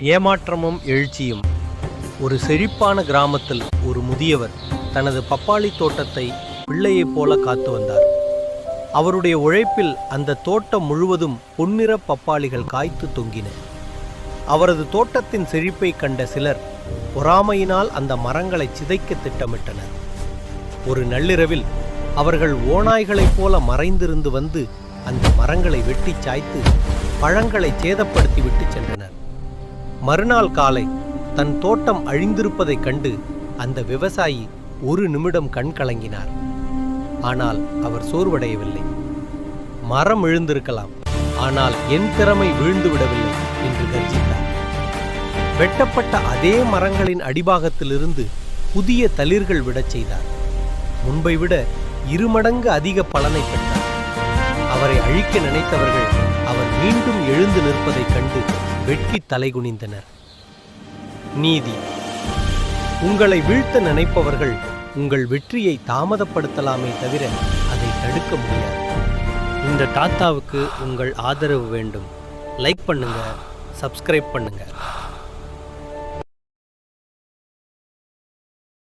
ஏமாற்றமும் எழுச்சியும். ஒரு செழிப்பான கிராமத்தில் ஒரு முதியவர் தனது பப்பாளி தோட்டத்தை பிள்ளையைப் போல காத்து வந்தார். அவருடைய உழைப்பில் அந்த தோட்டம் முழுவதும் பொன்னிற பப்பாளிகள் காய்த்து தொங்கின. அவரது தோட்டத்தின் செழிப்பை கண்ட சிலர் பொறாமையினால் அந்த மரங்களை சிதைக்க திட்டமிட்டனர். ஒரு நள்ளிரவில் அவர்கள் ஓநாய்களைப் போல மறைந்திருந்து வந்து அந்த மரங்களை வெட்டிச் சாய்த்து பழங்களை சேதப்படுத்தி விட்டு சென்றனர். மறுநாள் காலை தன் தோட்டம் அழிந்திருப்பதைக் கண்டு அந்த விவசாயி ஒரு நிமிடம் கண் கலங்கினார். ஆனால் அவர் சோர்வடையவில்லை. மரம் எழுந்திருக்கலாம். ஆனால் என் திறமை வீழ்ந்து விடவில்லை என்று கர்ஜித்தார். வெட்டப்பட்ட அதே மரங்களின் அடிபாகத்திலிருந்து புதிய தளிர்கள் விடச் செய்தார். முன்பை விட இருமடங்கு அதிக பலனை பெற்றார். அவரை அழிக்க நினைத்தவர்கள் அவர் மீண்டும் எழுந்து நிற்பதைக் கண்டு வெட்கி தலைகுனிந்தனர் நீதி உங்களை வீழ்த்த நினைப்பவர்கள் உங்கள் வெற்றியை தாமதப்படுத்தலாமே தவிர அதை தடுக்க முடியாது. இந்த தாத்தாவுக்கு உங்கள் ஆதரவு வேண்டும். லைக் பண்ணுங்க சப்ஸ்கிரைப் பண்ணுங்க.